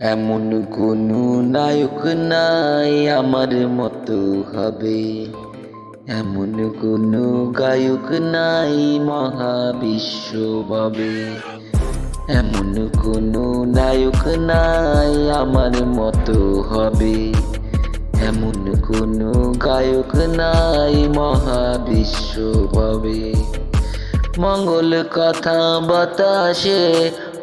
এমন কোনো নায়ক নাই আমার মতো হবে। এমন কোনো গায়ক নাই মহাবিশ্ব পাবে এমন কোনো নায়ক নাই আমার মতো হবে। এমন কোনো গায়ক নাই মহাবিশ্ব পাবে মঙ্গল কথা বাতাসে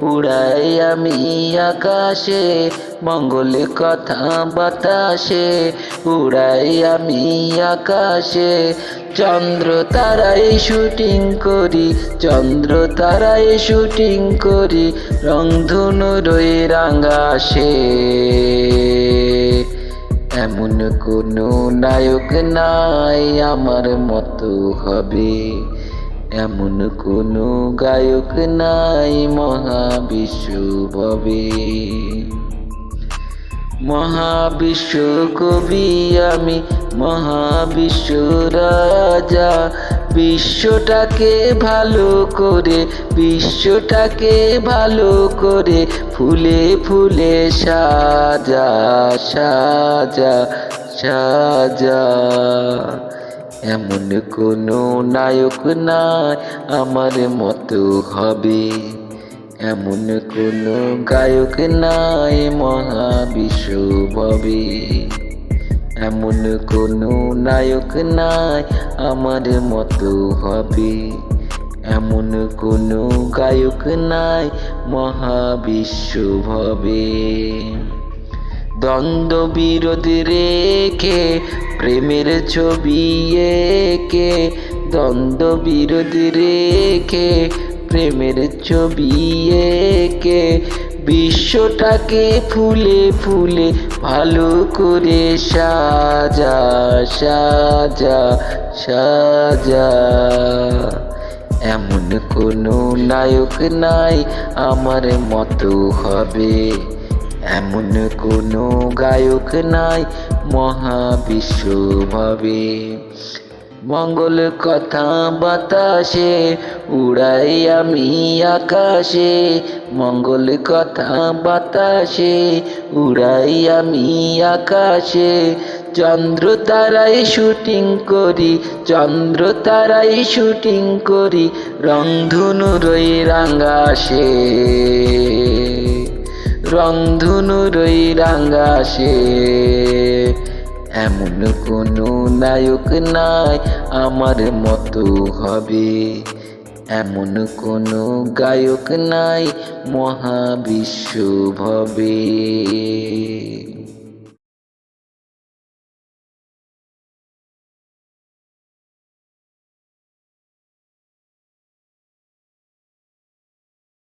উড়াই আমি আকাশে, মঙ্গল কথা বাতাসে। উড়াই আমি আকাশে, চন্দ্র তারাই শুটিং করি, চন্দ্র তারাই শুটিং করি রংধনু রই রাঙ্গাসে এমন কোনো নায়ক নাই আমার মতো হবে। এমন কোনো গায়ক নাই মহাবিশ্ব ভবে মহাবিশ্ব কবি আমি, মহাবিশ্ব রাজা। বিশ্বটাকে ভালো করে, বিশ্বটাকে ভালো করে ফুলে ফুলে সাজা সাজা সাজা। এমন কোনো নায়ক নাই আমার মতো হবে। এমন কোনো গায়ক নাই মহাবিশ্ব ভবে এমন কোনো নায়ক নাই আমার মতো হবে। এমন কোনো গায়ক নাই মহাবিশ্ব ভবে দ্বন্দ্ব বিরোধী রেখে, প্রেমের ছবি একে দ্বন্দ্ব বিরোধী রেখে, প্রেমের ছবি একে, বিশ্বটাকে ফুলে ফুলে ভালো করে সাজা সাজা সাজা। এমন কোনো নায়ক নাই আমার মতো হবে। এমন কোনো গায়ক নাই মহাবিশ্ব ভাবে মঙ্গল কথা বাতাসে উড়াই আমি আকাশে। মঙ্গল কথা বাতাসে উড়াই আমি আকাশে। চন্দ্র তারাই শুটিং করি, চন্দ্র তারাই শুটিং করি রংধনু রই রাঙ্গাসে রংধনু রই রাঙ্গাসে এমন কোনো নায়ক নাই আমার মতো হবে। এমন কোনো গায়ক নাই মহাবিশ্ব ভবে